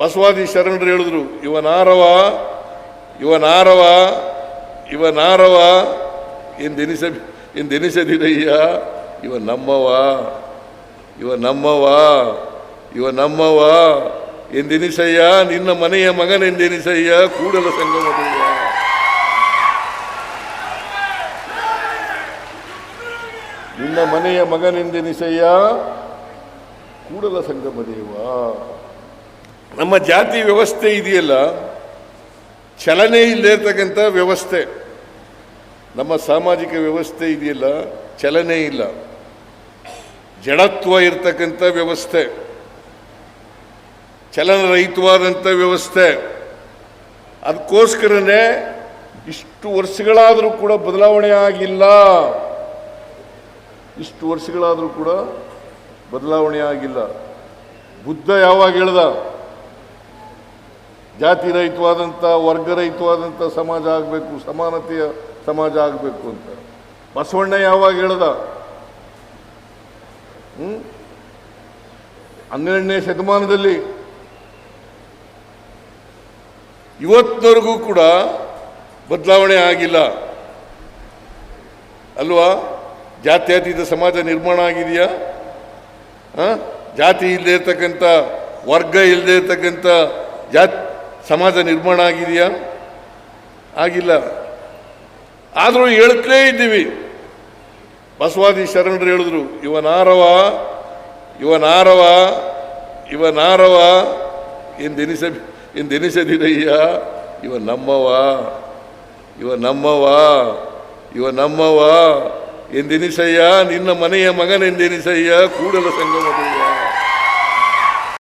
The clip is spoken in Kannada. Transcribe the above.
ಬಸವಾದಿ ಶರಣರು ಹೇಳಿದ್ರು ಇವನಾರವ ಇವನಾರವ ಇವನಾರವ ಎಂದೆನಿಸ ಎಂದೆನಿಸದಿರಯ್ಯ ಇವ ನಮ್ಮವ ಇವ ನಮ್ಮವ ಇವ ನಮ್ಮವ ಎಂದೆನಿಸಯ್ಯ ನಿನ್ನ ಮನೆಯ ಮಗನೆಂದೆನಿಸಯ್ಯ ಕೂಡಲ ಸಂಗಮದಯ್ಯ ನಿನ್ನ ಮನೆಯ ಮಗನೆಂದೆನಿಸಯ್ಯ ಕೂಡಲ ಸಂಗಮ ದೇವ. ನಮ್ಮ ಜಾತಿ ವ್ಯವಸ್ಥೆ ಇದೆಯಲ್ಲ, ಚಲನೆ ಇಲ್ಲದೆ ಇರ್ತಕ್ಕಂಥ ವ್ಯವಸ್ಥೆ. ನಮ್ಮ ಸಾಮಾಜಿಕ ವ್ಯವಸ್ಥೆ ಇದೆಯಲ್ಲ, ಚಲನೆ ಇಲ್ಲ. ಜಡತ್ವ ಇರತಕ್ಕಂಥ ವ್ಯವಸ್ಥೆ. ಚಲನರಹಿತವಾದಂಥ ವ್ಯವಸ್ಥೆ. ಅದಕ್ಕೋಸ್ಕರನೇ ಇಷ್ಟು ವರ್ಷಗಳಾದರೂ ಕೂಡ ಬದಲಾವಣೆ ಆಗಿಲ್ಲ. ಇಷ್ಟು ವರ್ಷಗಳಾದರೂ ಕೂಡ ಬದಲಾವಣೆ ಆಗಿಲ್ಲ. ಬುದ್ಧ ಯಾವಾಗ ಹೇಳ್ದ? ಜಾತಿ ರಹಿತವಾದಂಥ ವರ್ಗರಹಿತವಾದಂಥ ಸಮಾಜ ಆಗಬೇಕು, ಸಮಾನತೆಯ ಸಮಾಜ ಆಗಬೇಕು ಅಂತ. ಬಸವಣ್ಣ ಯಾವಾಗ ಹೇಳ್ದ? ಹನ್ನೆರಡನೇ ಶತಮಾನದಲ್ಲಿ. ಇವತ್ತಿನವರೆಗೂ ಕೂಡ ಬದಲಾವಣೆ ಆಗಿಲ್ಲ. ಅಲ್ವಾ? ಜಾತ್ಯತೀತ ಸಮಾಜ ನಿರ್ಮಾಣ ಆಗಿದೆಯಾ? ಜಾತಿ ಇಲ್ಲದೆ ಇರ್ತಕ್ಕಂಥ, ವರ್ಗ ಇಲ್ಲದೆ ಇರ್ತಕ್ಕಂಥ ಜಾತ್ ಸಮಾಜ ನಿರ್ಮಾಣ ಆಗಿದೆಯಾ? ಆಗಿಲ್ಲ. ಆದರೂ ಹೇಳ್ತಲೇ ಇದ್ದೀವಿ. ಬಸವಾದಿ ಶರಣರು ಹೇಳಿದ್ರು ಇವನಾರವ ಇವನಾರವ ಇವನಾರವ ಎಂದೆನಿಸ ಎಂದೆನಿಸದಿರಯ್ಯ ಇವ ನಮ್ಮವ ಇವ ನಮ್ಮವ ಇವ ನಮ್ಮವ ಎಂದೆನಿಸಯ್ಯ ನಿನ್ನ ಮನೆಯ ಮಗನೆಂದೆನಿಸಯ್ಯ ಕೂಡಲ ಸಂಗಮದಯ್ಯ.